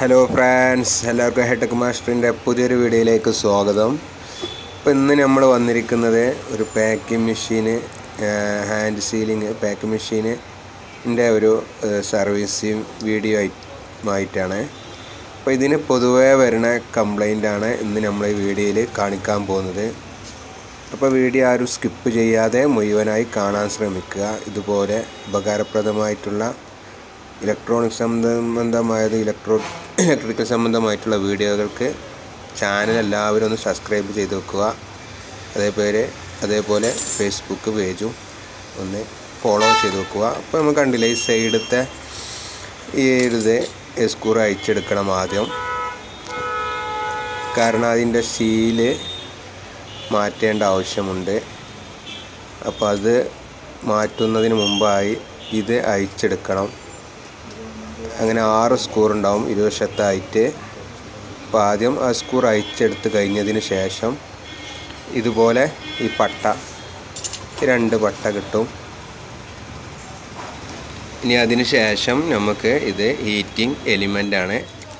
Hello France എല്ലാവർക്കും ഹെഡക്ക് മാസ്റ്ററിന്റെ പുതിയൊരു വീഡിയോയിലേക്ക് സ്വാഗതം. ഇപ്പോൾ ഇന്ന് നമ്മൾ വന്നിരിക്കുന്നത് ഒരു packing machine hand sealing packing മെഷീനിന്റെ ഒരു സർവീസ് വീഡിയോ ആയിട്ടാണ്. അപ്പോൾ ഇതിന് പൊതുവേ വരുന്ന കംപ്ലൈന്റാണ് ഇന്ന് നമ്മൾ ഈ വീഡിയോയിൽ കാണിക്കാൻ പോകുന്നത്. അപ്പോൾ വീഡിയോ ആരും സ്കിപ്പ് ചെയ്യാതെ മുഴുവനായി കാണാൻ ശ്രമിക്കുക. ഇതുപോലെ ഉപകാരപ്രദമായിട്ടുള്ള ഇലക്ട്രോണിക് സംബന്ധമായത് ഇലക്ട്രോ ഇലക്ട്രിക്കൽ സംബന്ധമായിട്ടുള്ള വീഡിയോകൾക്ക് ചാനൽ എല്ലാവരും ഒന്ന് സബ്സ്ക്രൈബ് ചെയ്ത് വെക്കുക. അതേപോലെ അതേപോലെ ഫേസ്ബുക്ക് പേജും ഒന്ന് ഫോളോ ചെയ്ത് വെക്കുക. അപ്പോൾ നമുക്ക് കണ്ടില്ലേ ഈ സൈഡത്തെ ഈ ഇത് എസ്കൂർ അയച്ചെടുക്കണം ആദ്യം. കാരണം അതിന്റെ സീൽ മാറ്റേണ്ട ആവശ്യമുണ്ട്. അപ്പോൾ അത് മാറ്റുന്നതിന് മുമ്പായി ഇത് അയച്ചെടുക്കണം. അങ്ങനെ ആറ് സ്കൂർ ഉണ്ടാവും ഇരുവശത്തായിട്ട്. അപ്പോൾ ആദ്യം ആ സ്കൂർ അയച്ചെടുത്ത് കഴിഞ്ഞതിന് ശേഷം ഇതുപോലെ ഈ പട്ട രണ്ട് പട്ട കിട്ടും. ഇനി അതിന് ശേഷം നമുക്ക് ഇത് ഹീറ്റിംഗ് എലിമെന്റ് ആണ്.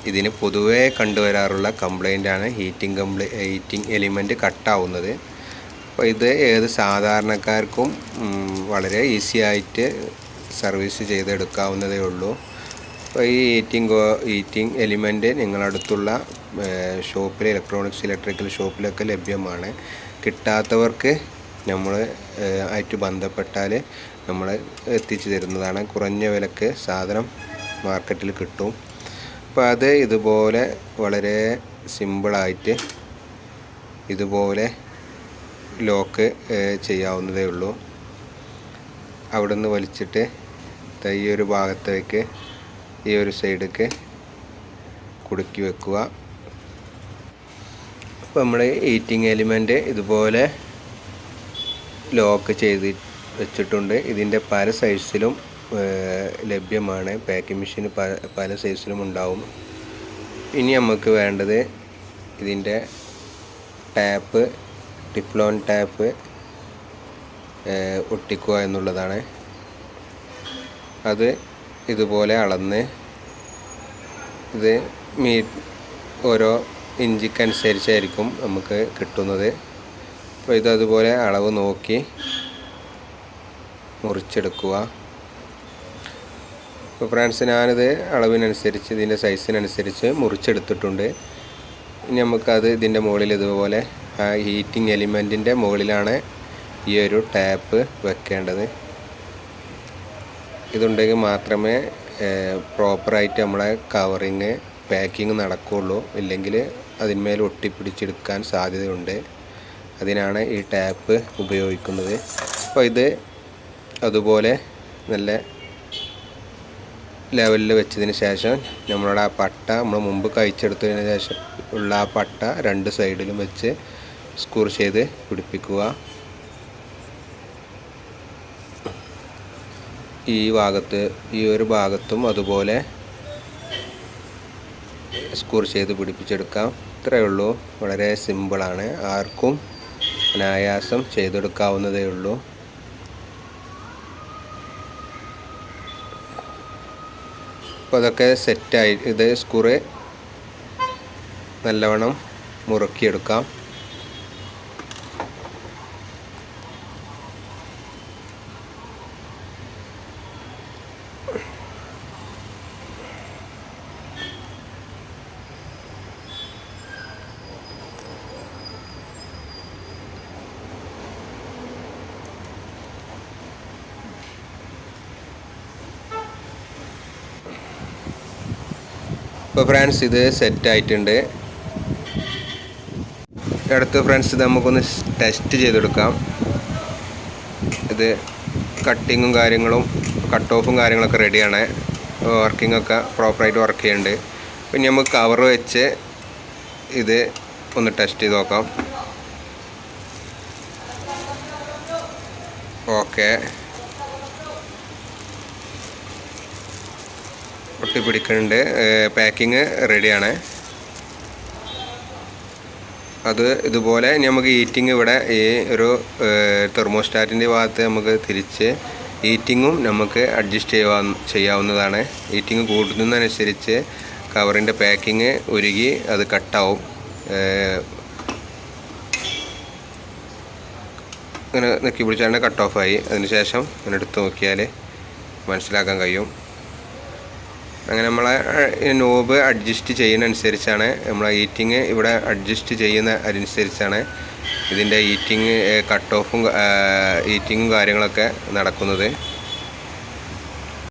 ഇതിന് പൊതുവേ കണ്ടുവരാറുള്ള കംപ്ലൈന്റാണ് ഹീറ്റിംഗ് കംപ്ലൈ ഹീറ്റിംഗ് എലിമെന്റ് കട്ടാവുന്നത്. അപ്പോൾ ഇത് ഏത് സാധാരണക്കാർക്കും വളരെ ഈസി ആയിട്ട് സർവീസ് ചെയ്തെടുക്കാവുന്നതേ ഉള്ളൂ. അപ്പോൾ ഈ ഹീറ്റിംഗ് ഹീറ്റിംഗ് എലിമെന്റ് നിങ്ങളടുത്തുള്ള ഷോപ്പിൽ ഇലക്ട്രോണിക്സ് ഇലക്ട്രിക്കൽ ഷോപ്പിലൊക്കെ ലഭ്യമാണ്. കിട്ടാത്തവർക്ക് നമ്മൾ ആയിട്ട് ബന്ധപ്പെട്ടാൽ നമ്മൾ എത്തിച്ചു തരുന്നതാണ്. കുറഞ്ഞ വിലക്ക് സാധനം മാർക്കറ്റിൽ കിട്ടും. അപ്പോൾ അത് ഇതുപോലെ വളരെ സിമ്പിളായിട്ട് ഇതുപോലെ ലോക്ക് ചെയ്യാവുന്നതേ ഉള്ളൂ. അവിടെ നിന്ന് വലിച്ചിട്ട് തൈ ഒരു ഭാഗത്തേക്ക് ഈ ഒരു സൈഡൊക്കെ കുടുക്കി വെക്കുക. അപ്പോൾ നമ്മൾ ഹീറ്റിംഗ് എലിമെന്റ് ഇതുപോലെ ലോക്ക് ചെയ്ത് വെച്ചിട്ടുണ്ട്. ഇതിന്റെ പല സൈസിലും ലഭ്യമാണ്. പാക്കിംഗ് മെഷീൻ പല പല സൈസിലും ഉണ്ടാവും. ഇനി നമുക്ക് വേണ്ടത് ഇതിന്റെ ടാപ്പ് ടിഫ്ലോൺ ടാപ്പ് ഒട്ടിക്കുക എന്നുള്ളതാണ്. അത് ഇതുപോലെ അളന്ന് ഇത് മീ ഓരോ ഇഞ്ചിക്കനുസരിച്ചായിരിക്കും നമുക്ക് കിട്ടുന്നത്. അപ്പോൾ ഇത് അതുപോലെ അളവ് നോക്കി മുറിച്ചെടുക്കുക. അപ്പോൾ ഫ്രണ്ട്സ് ഞാനിത് അളവിനനുസരിച്ച് ഇതിന്റെ സൈസിനനുസരിച്ച് മുറിച്ചെടുത്തിട്ടുണ്ട്. ഇനി നമുക്കത് ഇതിന്റെ മുകളിൽ ഇതുപോലെ ഹീറ്റിംഗ് എലിമെന്റിന്റെ മുകളിലാണ് ഈ ഒരു ടാപ്പ് വെക്കേണ്ടത്. ഇതുണ്ടെങ്കിൽ മാത്രമേ പ്രോപ്പറായിട്ട് നമ്മളെ കവറിങ് പാക്കിങ് നടക്കുകയുള്ളൂ ഇല്ലെങ്കിൽ അതിന്മേൽ ഒട്ടിപ്പിടിച്ചെടുക്കാൻ സാധ്യതയുണ്ട്. അതിനാണ് ഈ ടാപ്പ് ഉപയോഗിക്കുന്നത്. അപ്പോൾ ഇത് അതുപോലെ നല്ല ലെവലിൽ വെച്ചതിന് ശേഷം നമ്മളുടെ ആ പട്ട നമ്മൾ മുമ്പ് കഴിച്ചെടുത്തതിന് ശേഷം ഉള്ള ആ പട്ട രണ്ട് സൈഡിലും വെച്ച് സ്ക്രൂ ചെയ്ത് പിടിപ്പിക്കുക. ഈ ഭാഗത്ത് ഈ ഒരു ഭാഗത്തും അതുപോലെ സ്കൂർ ചെയ്ത് പിടിപ്പിച്ചെടുക്കാം. ഇത്രയേ ഉള്ളൂ. വളരെ സിമ്പിളാണ് ആർക്കും അനായാസം ചെയ്തെടുക്കാവുന്നതേ ഉള്ളൂ. അപ്പോൾ അതൊക്കെ സെറ്റായി ഇത് സ്കൂറ് നല്ലവണ്ണം മുറുക്കിയെടുക്കാം. ഇപ്പോൾ ഫ്രണ്ട്സ് ഇത് സെറ്റ് ആയിട്ടുണ്ട്. അടുത്ത് ഫ്രണ്ട്സ് ഇത് നമുക്കൊന്ന് ടെസ്റ്റ് ചെയ്തെടുക്കാം. ഇത് കട്ടിങ്ങും കാര്യങ്ങളും കട്ട് ഓഫും കാര്യങ്ങളൊക്കെ റെഡിയാണ് വർക്കിംഗ് ഒക്കെ പ്രോപ്പറായിട്ട് വർക്ക് ചെയ്യുന്നുണ്ട് പിന്നെ നമുക്ക് കവർ വെച്ച് ഇത് ഒന്ന് ടെസ്റ്റ് ചെയ്ത് നോക്കാം. ഓക്കെ ഒട്ടിപ്പിടിക്കുന്നുണ്ട് പാക്കിങ് റെഡിയാണ് അത് ഇതുപോലെ ഇനി നമുക്ക് ഹീറ്റിംഗ് ഇവിടെ ഈ ഒരു തെർമോസ്റ്റാറ്റിന്റെ ഭാഗത്ത് നമുക്ക് തിരിച്ച് ഹീറ്റിങ്ങും നമുക്ക് അഡ്ജസ്റ്റ് ചെയ്യുവാ ചെയ്യാവുന്നതാണ്. ഹീറ്റിംഗ് കൂടുന്നതനുസരിച്ച് കവറിന്റെ പാക്കിങ് ഉരുകി അത് കട്ടാവും ഇങ്ങനെ നെക്കി പിടിച്ചാൽ കട്ട് ഓഫായി അതിന് ശേഷം ഇങ്ങനെ എടുത്ത് നോക്കിയാൽ മനസ്സിലാക്കാൻ കഴിയും. അങ്ങനെ നമ്മളെ നോബ് അഡ്ജസ്റ്റ് ചെയ്യുന്നതനുസരിച്ചാണ് നമ്മളെ ഹീറ്റിങ് ഇവിടെ അഡ്ജസ്റ്റ് ചെയ്യുന്ന അനുസരിച്ചാണ് ഇതിന്റെ ഹീറ്റിങ് കട്ട് ഓഫും ഹീറ്റിങ്ങും കാര്യങ്ങളൊക്കെ നടക്കുന്നത്.